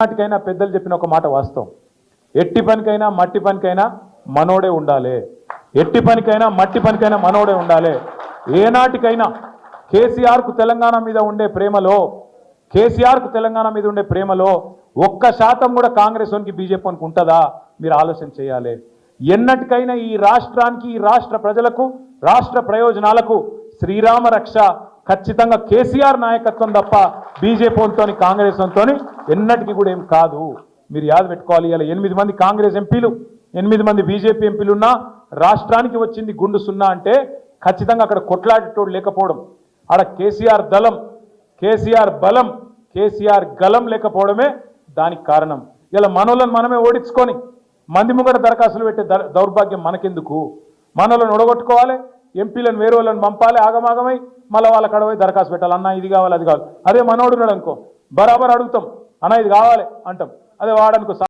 నాటికైనా పెద్దలు చెప్పిన ఒక మాట వాస్తవం. ఎట్టి పనికైనా మట్టి పనికైనా మనోడే ఉండాలి. ఎట్టి పనికైనా మట్టి పనికైనా మనోడే ఉండాలి. ఏనాటికైనా కేసీఆర్కు తెలంగాణ మీద ఉండే ప్రేమలో కేసీఆర్కు తెలంగాణ మీద ఉండే ప్రేమలో ఒక్క శాతం కూడా కాంగ్రెస్ వానికి బీజేపీ వానికి ఉంటుందా? మీరు ఆలోచన చేయాలి. ఎన్నటికైనా ఈ రాష్ట్రానికి ఈ రాష్ట్ర ప్రజలకు రాష్ట్ర ప్రయోజనాలకు శ్రీరామ రక్ష ఖచ్చితంగా కేసీఆర్ నాయకత్వం తప్ప బీజేపీతో కాంగ్రెస్ తోని ఎన్నటికీ కూడా ఏం కాదు. మీరు యాద పెట్టుకోవాలి ఇలా ఎనిమిది మంది కాంగ్రెస్ ఎంపీలు ఎనిమిది మంది బీజేపీ ఎంపీలు ఉన్నా రాష్ట్రానికి వచ్చింది గుండు సున్నా అంటే ఖచ్చితంగా అక్కడ కొట్లాడేటోడు లేకపోవడం. ఆడ కేసీఆర్ దళం కేసీఆర్ బలం కేసీఆర్ గలం లేకపోవడమే దానికి కారణం. ఇలా మనోళ్ళని మనమే ఓడించుకొని మంది ముంగట దరఖాస్తులు పెట్టే దౌర్భాగ్యం మనకెందుకు? మనోళ్ళని ఒడగొట్టుకోవాలి ఎంపీలను వేరే వాళ్ళని పంపాలి ఆగమాగమై మళ్ళీ వాళ్ళ కడవై దరఖాస్తు పెట్టాలి. అన్న ఇది కావాలి అది కావాలి. అదే మనోడు ఉన్నాడు అనుకో. బరాబర్ అడుగుతాం. అన్న ఇది కావాలి అంటాం. అదే వాడనుకో